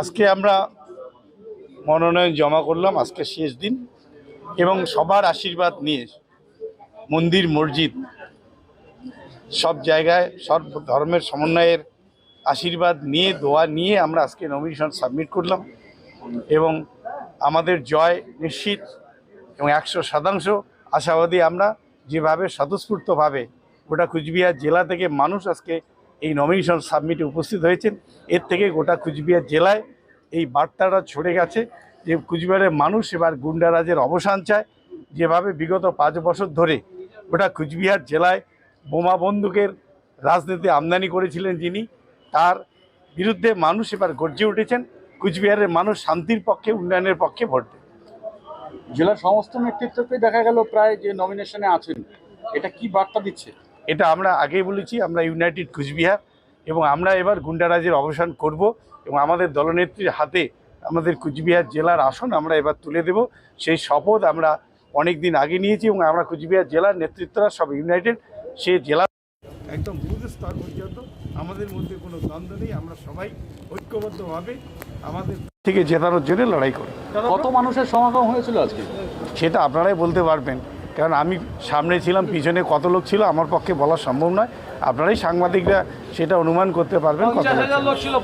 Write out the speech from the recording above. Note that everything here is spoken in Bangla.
আজকে আমরা মনোনয়ন জমা করলাম, আজকে শেষ দিন। এবং সবার আশীর্বাদ নিয়ে মন্দির, মসজিদ সব জায়গায়, সব ধর্মের সমন্বয়ের আশীর্বাদ নিয়ে, দোয়া নিয়ে আমরা আজকে নমিনেশন সাবমিট করলাম। এবং আমাদের জয় নিশ্চিত এবং একশো শতাংশ আশাবাদী আমরা যেভাবে স্বতঃস্ফূর্তভাবে গোটা কুচবিহার জেলা থেকে মানুষ আজকে এই নমিনেশন সাবমিটে উপস্থিত হয়েছেন। এর থেকে গোটা কুচবিহার জেলায় এই বার্তাটা ছড়ে গেছে যে কুচবিহারের মানুষ এবার গুন্ডারাজের অবসান চায়। যেভাবে বিগত পাঁচ বছর ধরে গোটা কুচবিহার জেলায় বোমা বন্দুকের রাজনীতি আমদানি করেছিলেন যিনি, তার বিরুদ্ধে মানুষ এবার গর্জে উঠেছেন। কুচবিহারের মানুষ শান্তির পক্ষে, উন্নয়নের পক্ষে ভোট দেবে জেলার সমস্ত নেতৃত্বকে দেখা গেল প্রায় যে নমিনেশনে আছেন। এটা কি বার্তা দিচ্ছে? এটা আমরা আগেই বলেছি আমরা ইউনাইটেড কুচবিহার এবং আমরা এবার গুন্ডারাজের অবসান করব এবং আমাদের দলনেত্রীর হাতে আমাদের কুচবিহার জেলার আসন আমরা এবার তুলে দেব। সেই শপথ আমরা অনেক দিন আগে নিয়েছি এবং আমরা কুচবিহার জেলার নেতৃত্বরা সব ইউনাইটেড সে জেলা একদম বুথ স্তর পর্যন্ত আমাদের মধ্যে কোনো দ্বন্দ্ব নেই আমরা সবাই ঐক্যবদ্ধভাবে আমাদের থেকে জেতানোর জন্য লড়াই করি। কত মানুষের সমাগম হয়েছিল আজকে? সেটা আপনারাই বলতে পারবেন। কারণ আমি সামনে ছিলাম পিছনে কত লোক ছিল আমার পক্ষে বলা সম্ভব নয় আপনারাই সাংবাদিকরা সেটা অনুমান করতে পারবেন কত লোক ছিল।